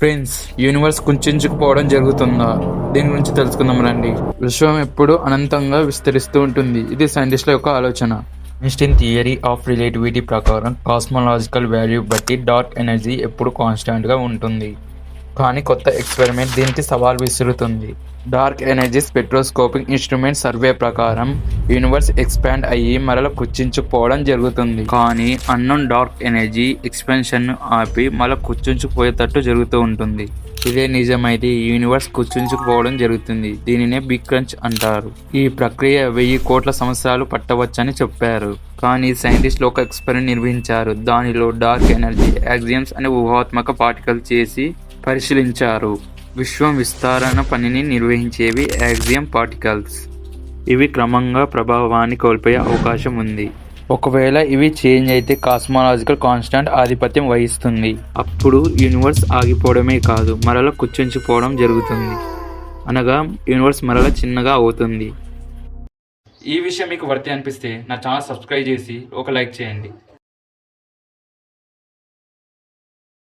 Friends universe కుంచుకుపోవడం జరుగుతుందా? దీని గురించి తెలుసుకుందాం రండి. విశ్వం ఎప్పుడు అనంతంగా విస్తరిస్తూ ఉంటుంది. ఇది సైంటిస్టుల యొక్క ఆలోచన. ఐన్స్టీన్ థియరీ ఆఫ్ రిలేటివిటీ ప్రకారం కాస్మలాజికల్ వాల్యూ బట్టి డార్క్ ఎనర్జీ ఎప్పుడు కాన్స్టాంట్గా ఉంటుంది. కానీ కొత్త ఎక్స్పెరిమెంట్ దీనికి సవాల్ విసురుతుంది. Dark energy spectroscopic instrument survey ప్రకారం యూనివర్స్ ఎక్స్పాండ్ అయ్యి మరల కుచ్చించుకుపోవడం జరుగుతుంది. కానీ అన్నోన్ డార్క్ ఎనర్జీ ఎక్స్పెన్షన్ను ఆపి మరల కుచ్చించుకుపోయేటట్టు జరుగుతూ ఉంటుంది. ఇదే నిజమైతే యూనివర్స్ కుచ్చించుకుపోవడం జరుగుతుంది. దీనినే బిగ్ క్రంచ్ అంటారు. ఈ ప్రక్రియ వెయ్యి కోట్ల సంవత్సరాలు పట్టవచ్చని చెప్పారు. కానీ సైంటిస్టులు ఒక ఎక్స్పెరిమెంట్ నిర్వహించారు. దానిలో డార్క్ ఎనర్జీ యాక్సియమ్స్ అనే ఊహాత్మక పార్టికల్ చేసి పరిశీలించారు. విశ్వం విస్తారణ పనిని నిర్వహించేవి యాక్సియం పార్టికల్స్. ఇవి క్రమంగా ప్రభావాన్ని కోల్పోయే అవకాశం ఉంది. ఒకవేళ ఇవి చేంజ్ అయితే కాస్మాలజికల్ కాన్స్టాంట్ ఆధిపత్యం వహిస్తుంది. అప్పుడు యూనివర్స్ ఆగిపోవడమే కాదు మరల కుచ్చించిపోవడం జరుగుతుంది. అనగా యూనివర్స్ మరల చిన్నగా అవుతుంది. ఈ విషయం మీకు వర్తి అనిపిస్తే నా ఛానల్ సబ్స్క్రైబ్ చేసి ఒక లైక్ చేయండి.